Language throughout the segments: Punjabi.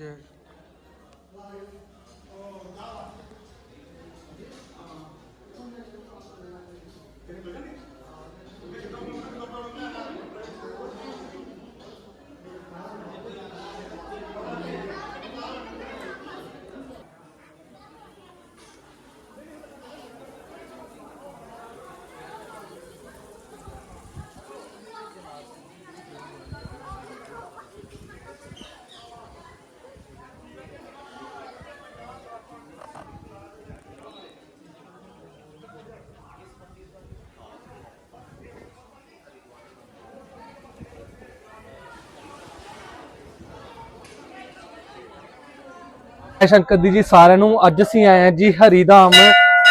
Cheers. ਸ਼ੰਕਰ ਦੀ ਜੀ ਸਾਰਿਆਂ ਨੂੰ ਅੱਜ ਅਸੀਂ ਆਏ ਹਾਂ ਜੀ ਹਰੀਧਾਮ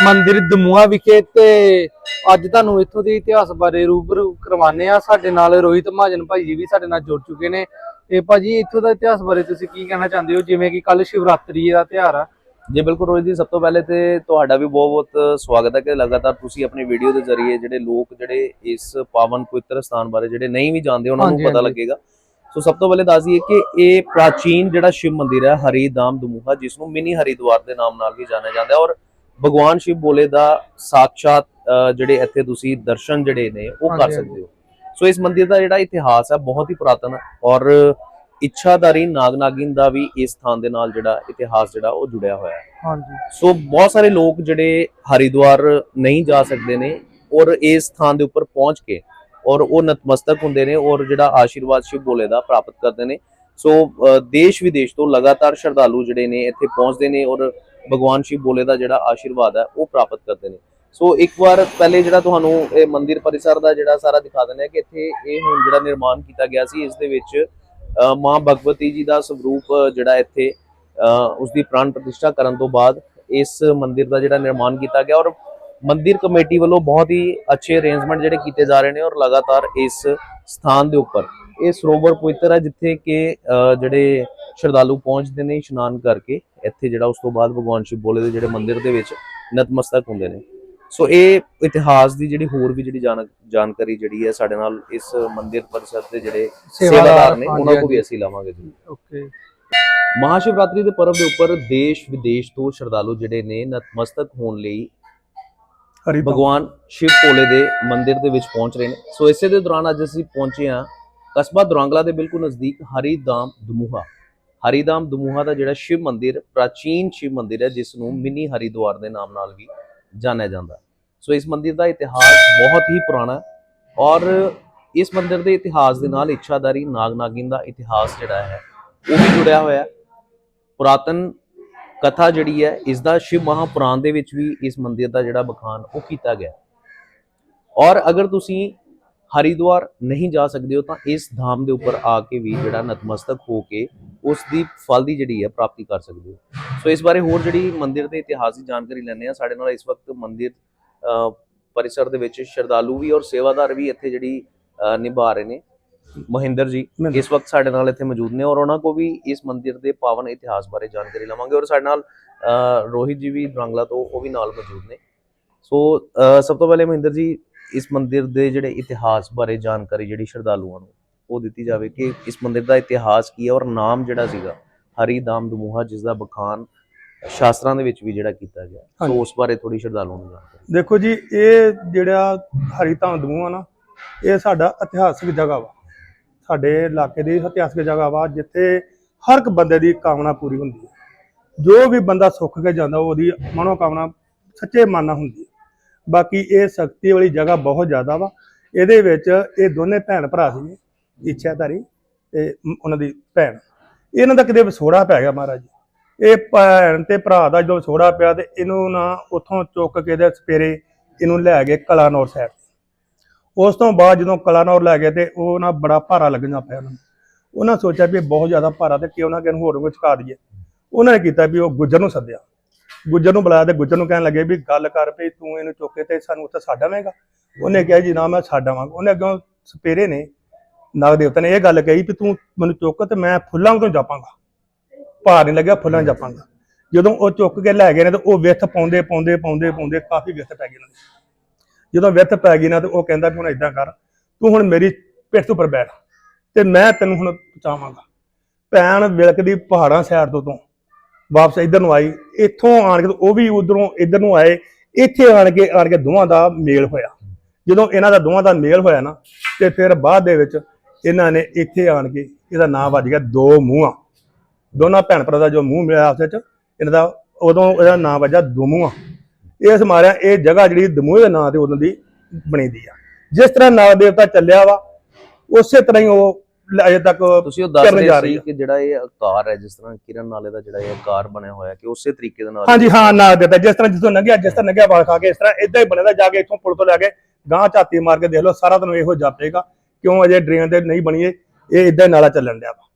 ਮੰਦਿਰ ਦਮੂਆ ਵਿਖੇ ਤੇ ਅੱਜ ਤੁਹਾਨੂੰ ਇੱਥੋਂ ਦੇ ਇਤਿਹਾਸ ਬਾਰੇ ਰੂਬਰੂ ਕਰਵਾਨੇ ਆ ਸਾਡੇ ਨਾਲ ਰੋਹਿਤ ਮਹਾਜਨ ਭਾਈ ਜੀ ਵੀ ਸਾਡੇ ਨਾਲ ਜੁੜ ਚੁੱਕੇ ਨੇ। ਤੇ ਭਾਜੀ ਇੱਥੋਂ ਦਾ ਇਤਿਹਾਸ ਬਾਰੇ ਤੁਸੀਂ ਕੀ ਕਹਿਣਾ ਚਾਹੁੰਦੇ ਹੋ? ਜਿਵੇਂ ਕਿ ਕੱਲ ਸ਼ਿਵਰਾਤਰੀ ਦਾ ਤਿਉਹਾਰ ਆ। ਜੀ ਬਿਲਕੁਲ ਰੋਹਿਤ ਜੀ ਸਭ ਤੋਂ ਪਹਿਲੇ ਤੇ ਤੁਹਾਡਾ ਵੀ ਬਹੁਤ-ਬਹੁਤ ਸਵਾਗਤ ਹੈ ਕਿ ਲਗਾਤਾਰ ਤੁਸੀਂ ਆਪਣੀ ਵੀਡੀਓ ਦੇ ਜ਼ਰੀਏ ਜਿਹੜੇ ਲੋਕ ਜਿਹੜੇ ਇਸ ਪਾਵਨ ਪਵਿੱਤਰ ਸਥਾਨ ਬਾਰੇ ਜਿਹੜੇ ਨਹੀਂ ਵੀ ਜਾਣਦੇ ਉਹਨਾਂ ਨੂੰ ਪਤਾ। ਲੱਗੇਗਾ। ਸੋ ਸਭ ਤੋਂ ਪਹਿਲੇ ਦੱਸ ਦਈਏ ਕਿ ਇਹ ਪ੍ਰਾਚੀਨ ਜਿਹੜਾ ਸ਼ਿਵ ਮੰਦਿਰ ਹੈ ਹਰੀਦਾਮ ਦਮੂਹਾ ਜਿਸ ਨੂੰ ਮਿਨੀ ਹਰਿਦੁਆਰ ਦੇ ਨਾਮ ਨਾਲ ਵੀ ਜਾਣਿਆ ਜਾਂਦਾ ਹੈ ਔਰ ਭਗਵਾਨ ਸ਼ਿਵ ਬੋਲੇ ਦਾ ਸਾਖਸ਼ਾਤ ਜਿਹੜੇ ਇੱਥੇ ਤੁਸੀਂ ਦਰਸ਼ਨ ਜਿਹੜੇ ਨੇ ਉਹ ਕਰ ਸਕਦੇ ਹੋ। ਸੋ ਇਸ ਮੰਦਿਰ ਦਾ ਜਿਹੜਾ ਇਤਿਹਾਸ ਹੈ ਬਹੁਤ ਹੀ ਪੁਰਾਤਨ ਔਰ ਇੱਛਾਦਾਰੀ ਨਾਗ ਨਾਗਿਨ ਦਾ ਵੀ ਇਸ ਸਥਾਨ ਦੇ ਨਾਲ ਜਿਹੜਾ ਇਤਿਹਾਸ ਜਿਹੜਾ ਉਹ ਜੁੜਿਆ ਹੋਇਆ ਹੈ। ਹਾਂਜੀ। ਸੋ ਬਹੁਤ ਸਾਰੇ ਲੋਕ ਜਿਹੜੇ ਹਰਿਦੁਆਰ ਨਹੀਂ ਜਾ ਸਕਦੇ ਨੇ ਔਰ ਇਸ ਸਥਾਨ ਦੇ ਉੱਪਰ ਪਹੁੰਚ ਕੇ ਔਰ ਉਹ ਨਤਮਸਤਕ ਹੁੰਦੇ ਨੇ ਔਰ ਜਿਹੜਾ ਆਸ਼ੀਰਵਾਦ ਸ਼ਿਵ ਬੋਲੇ ਦਾ ਪ੍ਰਾਪਤ ਕਰਦੇ ਨੇ। ਸੋ ਦੇਸ਼ ਵਿਦੇਸ਼ ਤੋਂ ਲਗਾਤਾਰ ਸ਼ਰਧਾਲੂ ਜਿਹੜੇ ਨੇ ਇੱਥੇ ਪਹੁੰਚਦੇ ਨੇ ਔਰ ਭਗਵਾਨ ਸ਼ਿਵ ਬੋਲੇ ਦਾ ਜਿਹੜਾ ਆਸ਼ੀਰਵਾਦ ਹੈ ਉਹ ਪ੍ਰਾਪਤ ਕਰਦੇ ਨੇ। ਸੋ ਇੱਕ ਵਾਰ ਪਹਿਲੇ ਜਿਹੜਾ ਤੁਹਾਨੂੰ ਇਹ ਮੰਦਿਰ ਪਰਿਸਰ ਦਾ ਜਿਹੜਾ ਸਾਰਾ ਦਿਖਾ ਦਿੰਦੇ ਆ ਕਿ ਇੱਥੇ ਇਹ ਹੁਣ ਜਿਹੜਾ ਨਿਰਮਾਣ ਕੀਤਾ ਗਿਆ ਸੀ ਇਸ ਦੇ ਵਿੱਚ ਮਾਂ ਭਗਵਤੀ ਜੀ ਦਾ ਸਰੂਪ ਜਿਹੜਾ ਇੱਥੇ ਅ, ਉਸ ਦੀ ਪ੍ਰਾਣ ਪ੍ਰਤਿਸ਼ਠਾ ਕਰਨ ਤੋਂ ਬਾਅਦ ਇਸ ਮੰਦਿਰ ਦਾ ਜਿਹੜਾ ਨਿਰਮਾਣ ਕੀਤਾ ਗਿਆ ਔਰ ਮੰਦਿਰ ਕਮੇਟੀ ਵੱਲੋਂ ਬਹੁਤ ਹੀ ਅੱਛੇ ਅਰੇਂਜਮੈਂਟ ਜਿਹੜੇ ਕੀਤੇ ਜਾ ਰਹੇ ਨੇ ਔਰ ਲਗਾਤਾਰ ਇਸ ਸਥਾਨ ਦੇ ਉੱਪਰ। ਇਹ ਸਰੋਵਰ ਪਵਿੱਤਰ ਹੈ ਜਿੱਥੇ ਕਿ ਜਿਹੜੇ ਸ਼ਰਧਾਲੂ ਪਹੁੰਚਦੇ ਨੇ ਇਸ਼ਨਾਨ ਕਰਕੇ। ਇੱਥੇ ਜਿਹੜਾ ਉਸ ਤੋਂ ਬਾਅਦ ਭਗਵਾਨ ਸ਼ਿਵ ਬੋਲੇ ਦੇ ਜਿਹੜੇ ਮੰਦਿਰ ਦੇ ਵਿੱਚ ਨਤਮਸਤਕ ਹੁੰਦੇ ਨੇ। ਸੋ ਇਹ ਇਤਿਹਾਸ ਦੀ ਜਿਹੜੀ ਹੋਰ ਵੀ ਜਿਹੜੀ ਜਾਣ- ਜਾਣਕਾਰੀ ਜਿਹੜੀ ਹੈ ਸਾਡੇ ਨਾਲ ਇਸ ਮੰਦਿਰ ਪਰਿਸਰ ਦੇ ਜਿਹੜੇ ਸੇਵਾਦਾਰ ਨੇ ਉਹਨਾਂ ਕੋਲ। ਵੀ ਅਸੀਂ ਲਾਵਾਂਗੇ ਜੀ ਓਕੇ। ਮਹਾਸ਼ਿਵਰਾਤਰੀ ਦੇ ਪਰਵ ਦੇ ਉੱਪਰ ਦੇਸ਼ ਵਿਦੇਸ਼ ਤੋਂ ਸ਼ਰਧਾਲੂ ਜਿਹੜੇ ਨੇ ਨਤਮਸਤਕ ਹੋਣ ਲਈ ਹਰੀਦਮ ਭਗਵਾਨ। ਸ਼ਿਵ ਭੋਲੇ ਦੇ ਮੰਦਿਰ ਦੇ ਵਿੱਚ ਪਹੁੰਚ ਰਹੇ ਨੇ। ਸੋ ਇਸੇ ਦੇ ਦੌਰਾਨ ਅੱਜ ਅਸੀਂ ਪਹੁੰਚੇ ਹਾਂ ਕਸਬਾ ਦੁਰਾਂਗਲਾ ਦੇ ਬਿਲਕੁਲ ਨਜ਼ਦੀਕ ਹਰੀਦਾਮ ਦਮੂਹਾ। ਹਰੀਦਾਮ ਦਮੂਹਾ ਦਾ ਜਿਹੜਾ ਸ਼ਿਵ ਮੰਦਿਰ, ਪ੍ਰਾਚੀਨ ਸ਼ਿਵ ਮੰਦਿਰ ਹੈ, ਜਿਸ ਨੂੰ ਮਿੰਨੀ ਹਰਿਦੁਆਰ ਦੇ ਨਾਮ ਨਾਲ ਵੀ ਜਾਣਿਆ ਜਾਂਦਾ ਸੋ ਇਸ ਮੰਦਿਰ ਦਾ ਇਤਿਹਾਸ ਬਹੁਤ ਹੀ ਪੁਰਾਣਾ ਔਰ ਇਸ ਮੰਦਿਰ ਦੇ ਇਤਿਹਾਸ ਦੇ ਨਾਲ ਇੱਛਾਦਾਰੀ ਨਾਗ ਨਾਗਿਨ ਦਾ ਇਤਿਹਾਸ ਜਿਹੜਾ ਹੈ, ਉਹ ਵੀ ਜੁੜਿਆ ਹੋਇਆ ਪੁਰਾਤਨ ਕਥਾ ਜਿਹੜੀ ਹੈ ਇਸ ਦਾ ਸ਼ਿਵ ਮਹਾਪੁਰਾਣ ਦੇ ਵਿੱਚ ਵੀ ਇਸ ਮੰਦਿਰ ਦਾ ਜਿਹੜਾ ਬਖਾਨ ਉਹ ਕੀਤਾ ਗਿਆ। ਔਰ ਅਗਰ ਤੁਸੀਂ ਹਰਿਦੁਆਰ ਨਹੀਂ ਜਾ ਸਕਦੇ ਹੋ ਤਾਂ ਇਸ ਧਾਮ ਦੇ ਉੱਪਰ ਆ ਕੇ ਵੀ ਜਿਹੜਾ ਨਤਮਸਤਕ ਹੋ ਕੇ ਉਸ ਦੀ ਫਲ ਦੀ ਜਿਹੜੀ ਹੈ ਪ੍ਰਾਪਤੀ ਕਰ ਸਕਦੇ ਹੋ। ਸੋ ਇਸ ਬਾਰੇ ਹੋਰ ਜਿਹੜੀ ਮੰਦਿਰ ਦੇ ਇਤਿਹਾਸ ਦੀ ਜਾਣਕਾਰੀ ਲੈਣੇ ਆ ਸਾਡੇ ਨਾਲ ਇਸ ਵਕਤ ਮੰਦਿਰ ਪਰਿਸਰ ਦੇ ਵਿੱਚ ਸ਼ਰਧਾਲੂ ਵੀ ਔਰ ਸੇਵਾਦਾਰ ਵੀ ਇੱਥੇ ਜਿਹੜੀ ਨਿਭਾ ਰਹੇ ਨੇ। ਮਹਿੰਦਰ ਜੀ। ਇਸ ਵਕਤ ਸਾਡੇ ਨਾਲ ਇੱਥੇ ਮੌਜੂਦ ਨੇ ਔਰ ਉਹਨਾਂ ਕੋ ਵੀ ਇਸ ਮੰਦਿਰ ਦੇ ਪਾਵਨ ਇਤਿਹਾਸ ਬਾਰੇ ਜਾਣਕਾਰੀ ਲਵਾਂਗੇ ਔਰ ਸਾਡੇ ਨਾਲ ਰੋਹਿਤ ਜੀ ਵੀ ਦਰੰਗਲਾ ਤੋਂ ਉਹ ਵੀ ਨਾਲ ਮੌਜੂਦ ਨੇ ਸੋ ਸਭ ਤੋਂ ਪਹਿਲੇ ਮਹਿੰਦਰ ਜੀ ਇਸ ਮੰਦਿਰ ਦੇ ਜਿਹੜੇ ਇਤਿਹਾਸ ਬਾਰੇ ਜਾਣਕਾਰੀ ਜਿਹੜੀ ਸ਼ਰਧਾਲੂਆਂ ਨੂੰ ਉਹ ਦਿੱਤੀ ਜਾਵੇ ਕਿ ਇਸ ਮੰਦਿਰ ਦਾ ਇਤਿਹਾਸ ਕੀ ਹੈ ਔਰ ਨਾਮ ਜਿਹੜਾ ਸੀਗਾ ਹਰੀਦਾਮ ਦਮੂਹਾ ਜਿਸ ਦਾ ਬਖਾਨ ਸ਼ਾਸਤਰਾਂ ਦੇ ਵਿੱਚ ਵੀ ਜਿਹੜਾ ਕੀਤਾ ਗਿਆ ਸੋ। ਉਸ ਬਾਰੇ ਥੋੜੀ ਸ਼ਰਧਾਲੂਆਂ ਨੂੰ ਜਾਣਕਾਰੀ ਦੇਖੋ ਜੀ ਇਹ ਜਿਹੜਾ ਹਰੀਧਾਮ ਦਮੂਹ ਆ ਨਾ ਇਹ ਸਾਡਾ ਇਤਿਹਾਸਿਕ ਜਗ੍ਹਾ ਵਾ ਸਾਡੇ ਇਲਾਕੇ ਦੀ ਇਤਿਹਾਸਿਕ ਜਗ੍ਹਾ ਵਾ, ਜਿੱਥੇ ਹਰ ਇੱਕ ਬੰਦੇ ਦੀ ਕਾਮਨਾ ਪੂਰੀ ਹੁੰਦੀ ਹੈ। ਜੋ ਵੀ ਬੰਦਾ ਸੁੱਖ ਕੇ ਜਾਂਦਾ, ਉਹਦੀ ਮਨੋ ਕਾਮਨਾ ਸੱਚੇ ਮਨ ਨਾਲ ਹੁੰਦੀ ਹੈ। ਬਾਕੀ ਇਹ ਸ਼ਕਤੀ ਵਾਲੀ ਜਗ੍ਹਾ ਬਹੁਤ ਜ਼ਿਆਦਾ ਵਾ। ਇਹਦੇ ਵਿੱਚ ਇਹ ਦੋਨੇ ਭੈਣ ਭਰਾ ਸੀ, ਇੱਛਾਧਾਰੀ ਤੇ ਉਹਨਾਂ ਦੀ ਭੈਣ। ਇਹਨਾਂ ਦਾ ਕਿਤੇ ਵਿਛੋੜਾ ਪੈ ਗਿਆ ਮਹਾਰਾਜ ਇਹ ਭੈਣ ਤੇ ਭਰਾ ਦਾ ਜਦੋਂ ਵਿਛੋੜਾ ਪਿਆ ਤੇ ਇਹਨੂੰ ਨਾ ਉੱਥੋਂ ਚੁੱਕ ਕੇ ਦੇ ਸਪੇਰੇ ਇਹਨੂੰ ਲੈ ਗਏ ਕਲਾਨੌਰ ਸਾਹਿਬ। ਉਸ ਤੋਂ ਬਾਅਦ ਜਦੋਂ ਕਲਾਨੌਰ ਲੈ ਗਏ ਤੇ ਉਹ ਨਾ ਬੜਾ ਭਾਰਾ ਲੱਗਣਾ ਪਿਆ ਉਹਨਾਂ ਨੂੰ। ਉਹਨਾਂ ਸੋਚਿਆ ਵੀ ਇਹ ਬਹੁਤ ਜ਼ਿਆਦਾ ਭਾਰਾ ਤੇ ਕਿਉਂ ਨਾ ਕਿਹਨੂੰ ਹੋਰ ਨੂੰ ਚੁਕਾ ਦਈਏ। ਉਹਨਾਂ ਨੇ ਕੀਤਾ ਵੀ ਉਹ ਗੁੱਜਰ ਨੂੰ ਸੱਦਿਆ। ਗੁੱਜਰ ਨੂੰ ਬੁਲਾਇਆ ਤੇ ਗੁੱਜਰ ਨੂੰ ਕਹਿਣ ਲੱਗੇ ਵੀ ਗੱਲ ਕਰ ਵੀ ਤੂੰ ਇਹਨੂੰ ਚੁੱਕ ਕੇ ਤੇ ਸਾਨੂੰ ਉੱਥੇ ਛੱਡ ਉਹਨੇ ਕਿਹਾ ਜੀ ਨਾ ਮੈਂ ਛੱਡ ਉਹਨੇ ਅੱਗੋਂ ਸਪੇਰੇ ਨੇ, ਨਾਗ ਦੇਵਤਾ ਨੇ ਇਹ ਗੱਲ ਕਹੀ ਵੀ ਤੂੰ ਮੈਨੂੰ ਚੁੱਕ ਤੇ ਮੈਂ ਫੁੱਲਾਂ ਤੋਂ ਜਾਪਾਂਗਾ। ਭਾਰ ਨਹੀਂ ਲੱਗਿਆ, ਫੁੱਲਾਂ ਜਾਪਾਂਗਾ। ਜਦੋਂ ਉਹ ਚੁੱਕ ਕੇ ਲੈ ਗਏ ਨੇ ਤੇ ਉਹ ਵਿੱਥ ਪਾਉਂਦੇ ਪਾਉਂਦੇ ਪਾਉਂਦੇ ਪਾਉਂਦੇ ਕਾਫੀ ਵਿੱਥ ਪੈ ਗਈ ਉਹਨਾਂ ਦੀ। ਜਦੋਂ ਵਿੱਥ ਪੈ ਗਈ ਨਾ ਤੇ ਉਹ ਕਹਿੰਦਾ ਵੀ ਹੁਣ ਇਦਾਂ ਕਰ, ਤੂੰ ਹੁਣ ਮੇਰੀ ਪਿੱਠ ਤੋਂ ਉੱਪਰ ਬੈਠ ਤੇ ਮੈਂ ਤੈਨੂੰ ਹੁਣ ਪਹੁੰਚਾਵਾਂਗਾ। ਭੈਣ ਵਿਲਕਦੀ ਪਹਾੜਾਂ ਸਾਈਡ ਤੋਂ ਤੋਂ ਵਾਪਸ ਇੱਧਰ ਨੂੰ ਆਈ, ਇੱਥੋਂ ਆਣ ਕੇ ਉਹ ਵੀ ਉਧਰੋਂ ਇੱਧਰ ਨੂੰ ਆਏ, ਇੱਥੇ ਆਣ ਕੇ ਆਣ ਕੇ ਦੋਵਾਂ ਦਾ ਮੇਲ ਹੋਇਆ। ਜਦੋਂ ਇਹਨਾਂ ਦਾ ਦੋਵਾਂ ਦਾ ਮੇਲ ਹੋਇਆ ਨਾ ਤੇ ਫਿਰ ਬਾਅਦ ਦੇ ਵਿੱਚ ਇਹਨਾਂ ਨੇ ਇੱਥੇ ਆਣ ਕੇ ਇਹਦਾ ਨਾਮ ਵੱਜ ਗਿਆ ਦੋ ਮੂੰਹਾਂ। ਦੋਨਾਂ ਭੈਣ ਭਰਾ ਦਾ ਜੋ ਮੂੰਹ ਮਿਲਿਆ ਆਪਸ ਵਿੱਚ, ਇਹਨਾਂ ਦਾ ਉਦੋਂ ਇਹਦਾ ਨਾਮ ਵੱਜਾ ਮੂੰਹਾਂ। ਇਸ ਮਾਰਿਆ ਇਹ ਜਗ੍ਹਾ ਜਿਹੜੀ ਦਮੂਹ ਦੇ ਨਾਂ ਤੇ ਉਦੋਂ ਦੀ ਬਣੀ ਦੀ ਆ। ਜਿਸ ਤਰ੍ਹਾਂ ਨਾਗ ਦੇਵਤਾ ਚੱਲਿਆ ਵਾ ਉਸੇ ਤਰ੍ਹਾਂ ਹੀ ਉਹ ਅਜੇ ਤੱਕ ਤੁਸੀਂ ਉਹ ਦੱਸ ਰਹੇ ਸੀ। ਕਿ ਜਿਹੜਾ ਇਹ ਆਕਾਰ ਹੈ ਜਿਸ ਤਰ੍ਹਾਂ ਕਿਰਨ ਨਾਲੇ ਦਾ ਜਿਹੜਾ ਇਹ ਆਕਾਰ ਬਣਿਆ ਹੋਇਆ ਕਿ ਉਸੇ ਤਰੀਕੇ ਦੇ ਨਾਲ ਹਾਂਜੀ ਹਾਂ ਨਾਗ ਦੇਵਤਾ ਜਿਸ ਤਰ੍ਹਾਂ ਜਿੱਥੋਂ ਲੰਘਿਆ ਜਿਸ ਤਰ੍ਹਾਂ ਲੰਘਿਆ ਵਾਲ ਖਾ ਕੇ ਇਸ ਤਰ੍ਹਾਂ ਇਦਾਂ ਹੀ ਬਣਦਾ ਜਾ ਕੇ ਇੱਥੋਂ ਪੁਲ ਤੋਂ ਲੈ ਕੇ ਗਾਂ ਝਾਤੀ ਮਾਰ ਕੇ ਦੇਖ ਲਓ ਸਾਰਾ ਤੁਹਾਨੂੰ ਇਹੋ ਜਾਪੇਗਾ ਕਿਉਂ ਅਜੇ ਡਰੇਨ ਦੇ ਨਹੀਂ ਬਣੀ ਇਹ ਇਦਾਂ ਹੀ ਨਾਲਾ ਚੱਲਣ ਡਿਆ ਵਾ।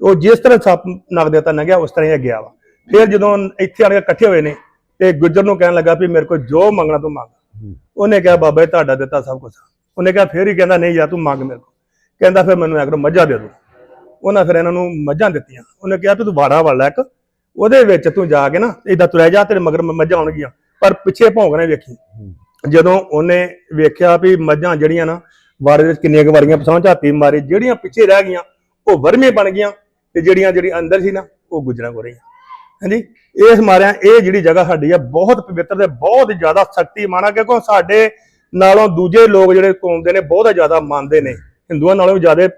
ਉਹ ਜਿਸ ਤਰ੍ਹਾਂ ਸੱਪ ਨਗ ਦੇਵਤਾ ਲੰਘਿਆ ਉਸ ਤਰ੍ਹਾਂ ਹੀ ਗਿਆ ਵਾ। ਫਿਰ ਜਦੋਂ ਇੱਥੇ ਆਣ ਕੇ ਇਕੱਠੇ ਹੋਏ ਨੇ ਤੇ ਗੁੱਜਰ ਨੂੰ ਕਹਿਣ ਲੱਗਾ ਵੀ ਮੇਰੇ ਕੋਲ ਜੋ ਮੰਗਣਾ ਤੂੰ ਮੰਗ। ਉਹਨੇ ਕਿਹਾ ਬਾਬਾ ਜੀ ਤੁਹਾਡਾ ਦਿੱਤਾ ਸਭ ਕੁਝ ਉਹਨੇ ਕਿਹਾ ਫਿਰ ਹੀ ਕਹਿੰਦਾ ਨਹੀਂ ਯਾਰ ਤੂੰ ਮੰਗ ਮੇਰੇ ਕੋਲ। ਕਹਿੰਦਾ ਫਿਰ ਮੈਨੂੰ ਐਗਰ ਮੱਝਾਂ ਦੇ ਦੋ ਉਹਨਾਂ ਫਿਰ ਇਹਨਾਂ ਨੂੰ ਮੱਝਾਂ ਦਿੱਤੀਆਂ। ਉਹਨੇ ਕਿਹਾ ਤੂੰ ਬਾੜਾ ਵੜ ਲੈ ਇੱਕ। ਉਹਦੇ ਵਿੱਚ ਤੂੰ ਜਾ ਕੇ ਨਾ ਏਦਾਂ ਤੁਰਿਆ ਜਾ ਤੇਰੇ ਮਗਰ ਮੱਝਾਂ ਆਉਣਗੀਆਂ। ਪਰ ਪਿੱਛੇ ਭੌਂਕਣੇ ਵੇਖੀ। ਜਦੋਂ ਉਹਨੇ ਵੇਖਿਆ ਵੀ ਮੱਝਾਂ ਜਿਹੜੀਆਂ ਨਾ ਵਾੜੇ ਵਿੱਚ ਕਿੰਨੀਆਂ ਕੁ ਵਾਰੀਆਂ ਪਸਾਂ ਝਾਤੀ ਮਾਰੀ ਜਿਹੜੀਆਂ ਪਿੱਛੇ ਰਹਿ ਗਈਆਂ ਉਹ ਵਰਮੇ ਬਣ ਗਈਆਂ ਤੇ ਜਿਹੜੀਆਂ ਜਿਹੜੀ ਅੰਦਰ ਸੀ ਨਾ ਉਹ ਗੁਜਰਾਂ ਹੋ ਰਹੀਆਂ। ਹਾਂਜੀ? ਇਸ ਮਾਰਿਆਂ ਇਹ ਜਿਹੜੀ ਜਗ੍ਹਾ ਸਾਡੀ ਆ ਬਹੁਤ ਪਵਿੱਤਰ ਤੇ ਬਹੁਤ ਜ਼ਿਆਦਾ ਸ਼ਕਤੀ ਮਾਨਾ ਕਿਉਂਕਿ ਸਾਡੇ ਨਾਲੋਂ ਦੂਜੇ ਲੋਕ ਜਿਹੜੇ ਕੌਮ ਦੇ ਨੇ ਬਹੁਤ ਜ਼ਿਆਦਾ ਮੰਨਦੇ ਨੇ। ਹਿੰਦੂਆਂ ਨਾਲੋਂ ਵੀ ਜ਼ਿਆਦਾ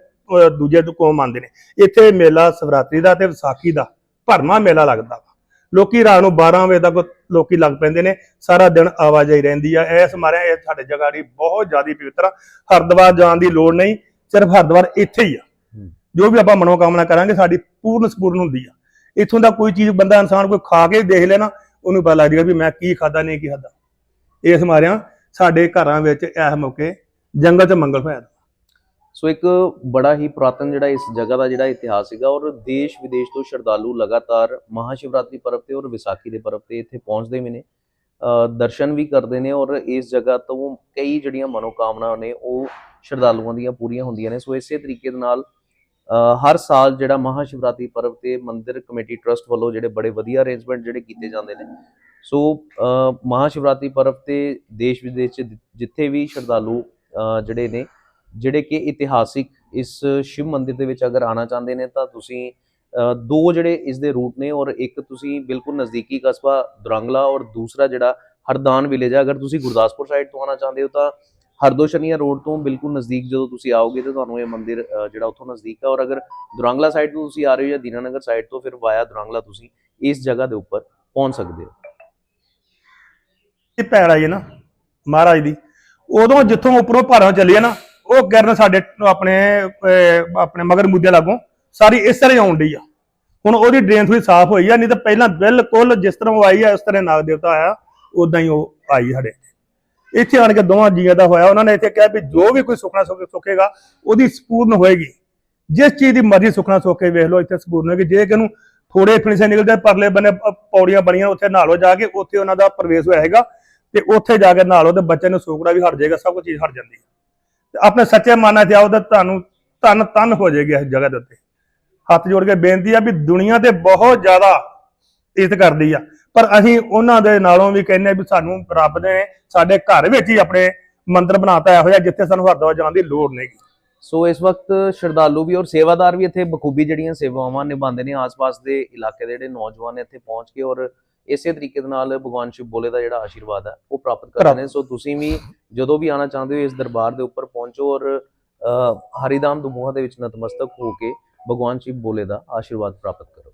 ਦੂਜੇ ਤੋਂ ਕੌਮ ਮੰਨਦੇ ਨੇ। ਇੱਥੇ ਮੇਲਾ ਸਵਰਾਤਰੀ ਦਾ ਤੇ ਵਿਸਾਖੀ ਦਾ ਭਰਮਾ ਮੇਲਾ ਲੱਗਦਾ ਵਾ। ਲੋਕੀ ਰਾਤ ਨੂੰ 12 ਵਜੇ ਤੱਕ ਲੋਕੀ ਲੱਗ ਪੈਂਦੇ ਨੇ ਸਾਰਾ ਦਿਨ ਆਵਾਜਾਈ ਰਹਿੰਦੀ ਆ। ਇਸ ਮਾਰਿਆਂ ਇਹ ਸਾਡੇ ਜਗ੍ਹਾ ਦੀ ਬਹੁਤ ਜ਼ਿਆਦਾ ਪਵਿੱਤਰ ਆ। ਹਰਿਦੁਆਰ ਜਾਣ ਦੀ ਲੋੜ ਨਹੀਂ ਸਿਰਫ ਹਰਿਦੁਆਰ ਇੱਥੇ ਹੀ ਆ। ਜੋ ਵੀ ਆਪਾਂ ਮਨੋਕਾਮਨਾ ਕਰਾਂਗੇ ਸਾਡੀ ਪੂਰਨ ਸਪੂਰਨ ਹੁੰਦੀ ਆ। ਇੱਥੋਂ ਦਾ ਕੋਈ ਚੀਜ਼ ਬੰਦਾ ਇਨਸਾਨ ਕੋਈ ਖਾ ਕੇ ਦੇਖ ਲੈ ਨਾ ਉਹਨੂੰ ਪਤਾ ਲੱਗ ਜਾਏਗਾ ਵੀ ਮੈਂ ਕੀ ਖਾਦਾ ਨਹੀਂ ਕੀ ਖਾਦਾ ਇਸ ਮਾਰਿਆਂ ਸਾਡੇ ਘਰਾਂ ਵਿੱਚ ਇਸ ਮੌਕੇ ਜੰਗਲ 'ਚ ਮੰਗਲ ਹੋਇਆ ਸੋ ਇੱਕ ਬੜਾ ਹੀ ਪੁਰਾਤਨ ਜਿਹੜਾ ਇਸ ਜਗ੍ਹਾ ਦਾ ਜਿਹੜਾ ਇਤਿਹਾਸ ਸੀਗਾ ਔਰ ਦੇਸ਼ ਵਿਦੇਸ਼ ਤੋਂ ਸ਼ਰਧਾਲੂ ਲਗਾਤਾਰ ਮਹਾਸ਼ਿਵਰਾਤਰੀ ਪਰਬ ਤੇ ਔਰ ਵਿਸਾਖੀ ਦੇ ਪਰਬ ਤੇ ਇੱਥੇ ਪਹੁੰਚਦੇ ਵੀ ਨੇ। ਅ, ਦਰਸ਼ਨ ਵੀ ਕਰਦੇ ਨੇ ਔਰ ਇਸ ਜਗ੍ਹਾ ਤੋਂ ਕਈ ਜਿਹੜੀਆਂ ਮਨੋਕਾਮਨਾ ਨੇ ਉਹ ਸ਼ਰਧਾਲੂਆਂ ਦੀਆਂ ਪੂਰੀਆਂ ਹੁੰਦੀਆਂ ਨੇ। ਸੋ ਇਸੇ ਤਰੀਕੇ ਦੇ ਨਾਲ ਹਰ ਸਾਲ ਜਿਹੜਾ ਮਹਾਸ਼ਿਵਰਾਤਰੀ ਪਰਵ ਤੇ ਮੰਦਿਰ ਕਮੇਟੀ ਟਰਸਟ ਵੱਲੋਂ ਜਿਹੜੇ ਬੜੇ ਵਧੀਆ ਅਰੇਂਜਮੈਂਟ ਜਿਹੜੇ ਕੀਤੇ ਜਾਂਦੇ ਨੇ। ਸੋ ਅ, ਮਹਾਸ਼ਿਵਰਾਤਰੀ ਪਰਵ ਤੇ ਦੇਸ਼ ਵਿਦੇਸ਼ 'ਚ ਜਿੱਥੇ ਵੀ ਸ਼ਰਧਾਲੂ ਜਿਹੜੇ ਨੇ ਜਿਹੜੇ ਕਿ ਇਤਿਹਾਸਿਕ ਇਸ ਸ਼ਿਵ ਮੰਦਿਰ ਦੇ ਵਿੱਚ ਅਗਰ ਆਣਾ ਚਾਹੁੰਦੇ ਨੇ ਤਾਂ ਤੁਸੀਂ ਦੋ ਜਿਹੜੇ ਇਸ ਦੇ ਰੂਟ ਨੇ ਔਰ ਇੱਕ ਤੁਸੀਂ ਬਿਲਕੁਲ ਨਜ਼ਦੀਕੀ ਕਸਬਾ ਦੁਰੰਗਲਾ ਔਰ ਦੂਸਰਾ ਜਿਹੜਾ ਹਰਦਾਨ ਵਿਲੇਜ ਹੈ ਅਗਰ ਤੁਸੀਂ ਗੁਰਦਾਸਪੁਰ ਸਾਈਡ ਤੋਂ ਆਣਾ ਚਾਹੁੰਦੇ ਹੋ ਤਾਂ ਹਰਦੋਸ਼ਨੀਆ ਰੋਡ ਤੋਂ ਬਿਲਕੁਲ ਨਜ਼ਦੀਕ ਜਦੋਂ ਤੁਸੀਂ ਆਓਗੇ ਤਾਂ ਤੁਹਾਨੂੰ ਇਹ ਮੰਦਿਰ ਜਿਹੜਾ ਉੱਥੋਂ ਨਜ਼ਦੀਕ ਹੈ ਔਰ ਅਗਰ ਦੁਰੰਗਲਾ ਸਾਈਡ ਤੋਂ ਤੁਸੀਂ ਆ ਰਹੇ ਹੋ ਜਾਂ ਦੀਨਾਨਗਰ ਸਾਈਡ ਤੋਂ ਫਿਰ ਵਾਇਆ ਦੁਰਾਂਗਲਾ ਤੁਸੀਂ ਇਸ ਜਗ੍ਹਾ ਦੇ ਉੱਪਰ ਪਹੁੰਚ ਸਕਦੇ ਹੋ। ਇਹ ਪੈੜ ਆਈ ਨਾ ਮਹਾਰਾਜ ਦੀ। ਉਦੋਂ ਜਿੱਥੋਂ ਉੱਪਰੋਂ ਭਾਰਾਂ ਚੱਲੀ ਨਾ ਉਹ ਕਿਰਨ ਸਾਡੇ ਆਪਣੇ ਅਹ, ਆਪਣੇ ਮਗਰ ਮੁੱਦੇ ਲਾਗੋਂ ਸਾਰੀ ਇਸ ਤਰ੍ਹਾਂ ਹੀ ਆਉਣ ਡਈ ਆ। ਹੁਣ ਉਹਦੀ ਡਰੇਨ ਥੋੜੀ ਸਾਫ਼ ਹੋਈ ਆ ਨਹੀਂ ਤਾਂ ਪਹਿਲਾਂ ਬਿਲਕੁਲ ਜਿਸ ਤਰ੍ਹਾਂ ਉਹ ਆਈ ਆ ਇਸ ਤਰ੍ਹਾਂ ਨਾਗ ਦੇਵਤਾ ਆਇਆ ਉਦਾਂ ਹੀ ਉਹ ਆਈ ਸਾਡੇ। ਇੱਥੇ ਆਣ ਕੇ ਦੋਵਾਂ ਜੀਆਂ ਦਾ ਹੋਇਆ, ਉਹਨਾਂ ਨੇ ਇੱਥੇ ਕਿਹਾ ਵੀ ਜੋ ਵੀ ਕੋਈ ਸੁਖਣਾ ਸੁੱਖ ਉਹਦੀ ਸਪੂਰਨ ਹੋਏਗੀ। ਜਿਸ ਚੀਜ਼ ਦੀ ਮਰਜ਼ੀ ਸੁਖਣਾ ਸੋਕੇ ਵੇਖ ਲਓ, ਇੱਥੇ ਸੰਪੂਰਨ ਹੋਏਗੀ। ਜੇ ਕਿ ਨੂੰ ਥੋੜੇ ਫਿਣਸੇ ਨਿਕਲਦੇ, ਪਰਲੇ ਬੰਨੇ ਪੌੜੀਆਂ ਬਣੀਆਂ, ਉੱਥੇ ਨਹਾਲੋ ਜਾ ਕੇ ਉੱਥੇ ਉਹਨਾਂ ਦਾ ਪ੍ਰਵੇਸ਼ ਹੋਇਆ ਹੈਗਾ ਤੇ ਉੱਥੇ ਜਾ ਕੇ ਨਹਾ ਲਓ ਤੇ ਬੱਚੇ ਨੂੰ ਸੋਕੜਾ ਵੀ ਹਟ ਜਾਏਗਾ, ਸਭ ਕੁਝ ਚੀਜ਼ ਹਟ ਜਾਂਦੀ ਹੈ। ਤੇ ਆਪਣੇ ਸੱਚੇ ਮਨ ਤੇ ਆਓ ਤਾਂ ਤੁਹਾਨੂੰ ਤਨ ਤਨ ਹੋ ਜਾਏਗੀ ਇਸ ਜਗ੍ਹਾ ਦੇ ਉੱਤੇ। ਹੱਥ ਜੋੜ ਕੇ ਬੇਨਤੀ ਆ ਵੀ ਦੁਨੀਆ ਤੇ ਬਹੁਤ ਜ਼ਿਆਦਾ ਇੱਜ਼ਤ ਕਰਦੀ ਆ। ਪਰ ਅਸੀਂ ਉਹਨਾਂ ਦੇ ਨਾਲੋਂ ਵੀ ਕਹਿੰਦੇ ਆ ਵੀ ਸਾਨੂੰ ਰੱਬ ਨੇ ਸਾਡੇ ਘਰ ਵਿੱਚ ਹੀ ਆਪਣੇ ਮੰਦਿਰ ਬਣਾਤਾ ਇਹੋ ਜਿਹਾ ਜਿੱਥੇ ਸਾਨੂੰ ਹਰਿਦੁਆਰ ਜਾਣ ਦੀ ਲੋੜ ਨਹੀਂ ਸੋ ਇਸ ਵਕਤ ਸ਼ਰਧਾਲੂ ਵੀ ਔਰ ਸੇਵਾਦਾਰ ਵੀ ਇੱਥੇ ਬਖੂਬੀ ਜਿਹੜੀਆਂ ਸੇਵਾਵਾਂ ਨਿਭਾਉਂਦੇ ਨੇ ਆਸ-ਪਾਸ ਦੇ ਇਲਾਕੇ ਦੇ ਜਿਹੜੇ ਨੌਜਵਾਨ ਨੇ ਇੱਥੇ ਪਹੁੰਚ ਕੇ ਔਰ ਇਸੇ ਤਰੀਕੇ ਦੇ ਨਾਲ ਭਗਵਾਨ ਸ਼ਿਵ ਬੋਲੇ ਦਾ ਜਿਹੜਾ ਆਸ਼ੀਰਵਾਦ ਹੈ ਉਹ ਪ੍ਰਾਪਤ ਕਰਦੇ ਨੇ। ਸੋ ਤੁਸੀਂ ਵੀ ਜਦੋਂ ਵੀ ਆਣਾ ਚਾਹੁੰਦੇ ਹੋ ਇਸ ਦਰਬਾਰ ਦੇ ਉੱਪਰ ਪਹੁੰਚੋ ਔਰ ਹਰੀਦਾਮ ਦਮੂਹਾ ਦੇ ਵਿੱਚ ਨਤਮਸਤਕ ਹੋ ਕੇ ਭਗਵਾਨ ਸ਼ਿਵ ਬੋਲੇ ਦਾ ਆਸ਼ੀਰਵਾਦ ਪ੍ਰਾਪਤ ਕਰੋ।